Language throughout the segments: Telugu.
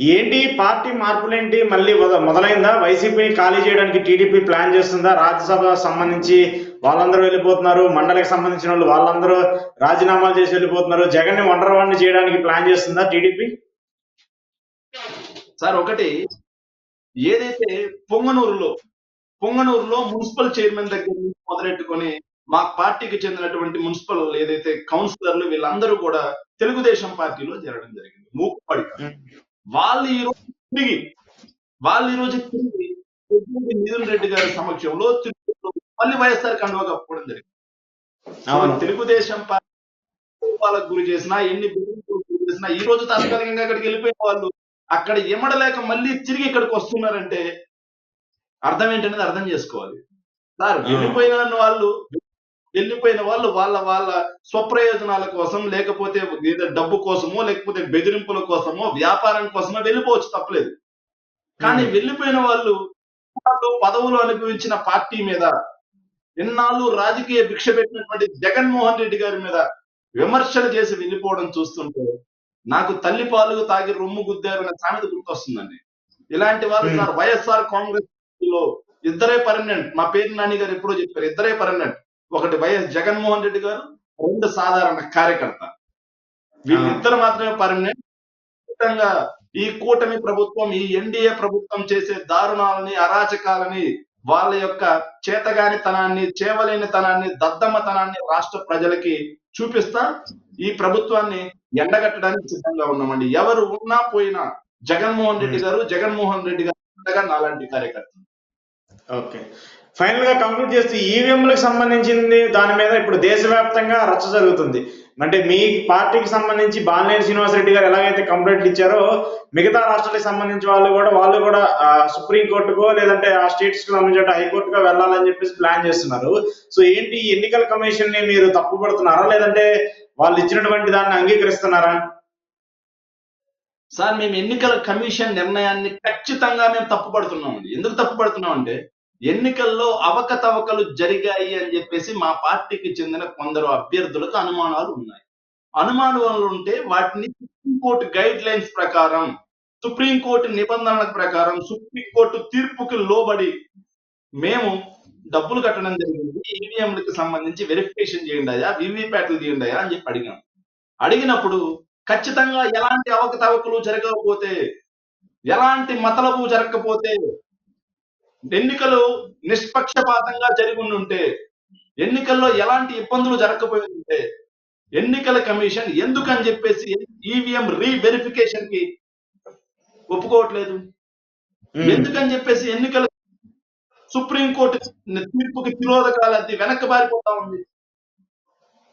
ఏంటి పార్టీ మార్పులేంటి? మళ్ళీ మొద- మొదలైందా? వైసీపీ ఖాళీ చేయడానికి టీడీపీ ప్లాన్ చేస్తుందా? రాజ్యసభ సంబంధించి వాళ్ళందరూ వెళ్ళిపోతున్నారు. మండలికి సంబంధించిన వాళ్ళు వాళ్ళందరూ రాజీనామాలు చేసి వెళ్ళిపోతున్నారు. జగన్ని ఒంటరివాడిని చేయడానికి ప్లాన్ చేస్తుందా టీడీపీ? సార్ ఒకటి ఏదైతే పొంగనూరులో పొంగనూరులో మున్సిపల్ చైర్మన్ దగ్గర నుంచి మొదలెట్టుకొని మా పార్టీకి చెందినటువంటి మున్సిపల్ ఏదైతే కౌన్సిలర్లు వీళ్ళందరూ కూడా తెలుగుదేశం పార్టీలో చేరడం జరిగింది. మూకుపడిగా వాళ్ళు ఈ రోజు తిరిగి వాళ్ళు ఈ రోజు తిరిగి మిథున్ రెడ్డి గారి సమక్షంలో మళ్ళీ వైఎస్ఆర్ కండువా కప్పుకోవడం జరిగింది. తెలుగుదేశం పార్టీ గురి చేసినా ఎన్ని గురి చేసినా ఈ రోజు తాత్కాలికంగా అక్కడికి వెళ్ళిపోయిన వాళ్ళు అక్కడ ఎమడలేక మళ్ళీ తిరిగి ఇక్కడికి వస్తున్నారంటే అర్థం ఏంటనేది అర్థం చేసుకోవాలి సార్. వెళ్ళిపోయిన వాళ్ళు వెళ్ళిపోయిన వాళ్ళు వాళ్ళ వాళ్ళ స్వప్రయోజనాల కోసం లేకపోతే ఏదో డబ్బు కోసమో లేకపోతే బెదిరింపుల కోసమో వ్యాపారం కోసమో వెళ్ళిపోవచ్చు తప్పలేదు కానీ. వెళ్ళిపోయిన వాళ్ళు వాళ్ళు పదవులు అనుభవించిన పార్టీ మీద ఎన్నాళ్ళు రాజకీయ భిక్ష పెట్టినటువంటి జగన్మోహన్ రెడ్డి గారి మీద విమర్శలు చేసి వెళ్ళిపోవడం చూస్తుంటే నాకు తల్లి పాలు తాగి రొమ్ము గుద్దారు అనే సామెత గుర్తొస్తుందండి ఇలాంటి వాళ్ళు. సార్ వైఎస్ఆర్ కాంగ్రెస్లో ఇద్దరే పర్మనెంట్ మా పేరు నాని గారు ఎప్పుడో చెప్పారు ఇద్దరే పర్మనెంట్ ఒకటి వైఎస్ జగన్మోహన్ రెడ్డి గారు రెండు సాధారణ కార్యకర్త. వీళ్ళిద్దరు మాత్రమే పర్మనెంట్. ఖచ్చితంగా ఈ కూటమి ప్రభుత్వం ఈ ఎన్డీఏ ప్రభుత్వం చేసే దారుణాలని అరాచకాలని వాళ్ళ యొక్క చేతగానితనాన్ని చేవలేనితనాన్ని దద్దమ్మతనాన్ని రాష్ట్ర ప్రజలకి చూపిస్తా ఈ ప్రభుత్వాన్ని ఎండగట్టడానికి సిద్ధంగా ఉన్నామండి. ఎవరు ఉన్నా పోయినా జగన్మోహన్ రెడ్డి గారు జగన్మోహన్ రెడ్డి గారు అండగా నాలాంటి కార్యకర్త ఓకే. ఫైనల్గా కంక్లూడ్ చేస్తే ఈవీఎంలకు సంబంధించింది దాని మీద ఇప్పుడు దేశవ్యాప్తంగా రచ్చ జరుగుతుంది. అంటే మీ పార్టీకి సంబంధించి బాలినేని శ్రీనివాసరెడ్డి గారు ఎలాగైతే కంప్లైంట్లు ఇచ్చారో మిగతా రాష్ట్రాలకు సంబంధించి వాళ్ళు కూడా వాళ్ళు కూడా సుప్రీం కోర్టుకో లేదంటే ఆ స్టేట్స్కు సంబంధించిన హైకోర్టుకో వెళ్ళాలని చెప్పేసి ప్లాన్ చేస్తున్నారు. సో ఏంటి ఈ ఎన్నికల కమిషన్ని మీరు తప్పుపడుతున్నారా? లేదంటే వాళ్ళు ఇచ్చినటువంటి దాన్ని అంగీకరిస్తున్నారా? సార్ మేము ఎన్నికల కమిషన్ నిర్ణయాన్ని ఖచ్చితంగా మేము తప్పుపడుతున్నామండి. ఎందుకు తప్పుపడుతున్నాం అంటే ఎన్నికల్లో అవకతవకలు జరిగాయి అని చెప్పేసి మా పార్టీకి చెందిన కొందరు అభ్యర్థులకు అనుమానాలు ఉన్నాయి. అనుమానాలు ఉంటే వాటిని సుప్రీంకోర్టు గైడ్ లైన్స్ ప్రకారం సుప్రీంకోర్టు నిబంధనల ప్రకారం సుప్రీంకోర్టు తీర్పుకి లోబడి మేము డబ్బులు కట్టడం జరిగింది. ఈవీఎంలకు సంబంధించి వెరిఫికేషన్ చేయండి అయ్యా వివిప్యాట్లు చేయండి అయ్యా అని చెప్పి అడిగాం. అడిగినప్పుడు ఖచ్చితంగా ఎలాంటి అవకతవకలు జరగకపోతే ఎలాంటి మతలబు జరగకపోతే ఎన్నికలు నిష్పక్షపాతంగా జరిగి ఉంటే ఎన్నికల్లో ఎలాంటి ఇబ్బందులు జరగకపోయి ఉంటే ఎన్నికల కమిషన్ ఎందుకని చెప్పేసి ఈవీఎం రీవెరిఫికేషన్కి ఒప్పుకోవట్లేదు. ఎందుకని చెప్పేసి ఎన్నికల సుప్రీంకోర్టు తీర్పుకి తిరోధకాలు అది వెనక్కి పారిపోతా ఉంది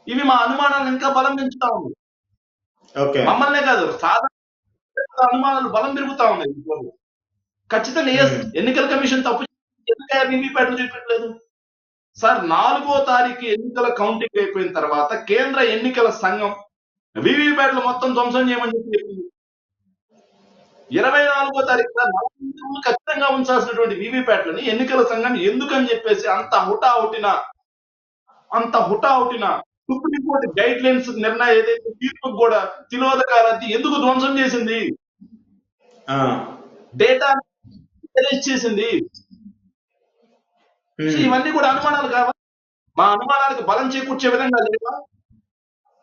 ఇవి మా అనుమానాలు ఇంకా బలం పెంచుతా ఉంది మమ్మల్నే కాదు సాధారణ అనుమానాలు బలం పెరుగుతా ఉన్నాయి. ఖచ్చితంగా Hmm. ఎన్నికల కమిషన్ తప్పు ఎందుకు వివిప్యాట్లు చూపెట్టలేదు? సార్ నాలుగో తారీఖు ఎన్నికల కౌంటింగ్ అయిపోయిన తర్వాత కేంద్ర ఎన్నికల సంఘం వివిప్యాట్లు మొత్తం ధ్వంసం చేయమని చెప్పి చెప్పింది. ఇరవై నాలుగో తారీఖు ఖచ్చితంగా ఉంచాల్సినటువంటి వివిప్యాట్లని ఎన్నికల సంఘం ఎందుకని చెప్పేసి అంత హుటాహుటిన అంత హుటాహుటిన సుప్రీంకోర్టు గైడ్ లైన్స్ నిర్ణయం ఏదైతే తీర్పుకు కూడా తిలోదకాలది ఎందుకు ధ్వంసం చేసింది. డేటా చేసింది సో ఉమ్. ఇవన్నీ కూడా అనుమానాలు కావా? మా అనుమానాలకు బలం చేకూర్చే విధంగా లేవా?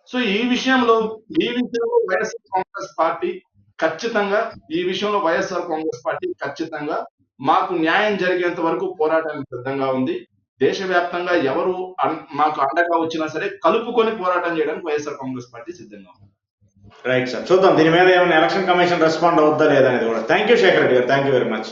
సో ఈ విషయంలో ఈ విషయంలో వైఎస్ఆర్ కాంగ్రెస్ పార్టీ ఖచ్చితంగా ఈ విషయంలో వైఎస్ఆర్ కాంగ్రెస్ పార్టీ ఖచ్చితంగా మాకు న్యాయం జరిగేంత వరకు పోరాటానికి సిద్ధంగా ఉంది. దేశవ్యాప్తంగా ఎవరు మాకు అండగా వచ్చినా సరే కలుపుకొని పోరాటం చేయడానికి వైఎస్ఆర్ కాంగ్రెస్ పార్టీ సిద్ధంగా ఉంది. రైట్ సార్ చూద్దాం దీని మీద ఏమైనా ఎలక్షన్ కమిషన్ రెస్పాండ్ అవుద్దా లేదా అనేది కూడా. థ్యాంక్ యూ శేఖర్ రెడ్డి గారు. Thank you very much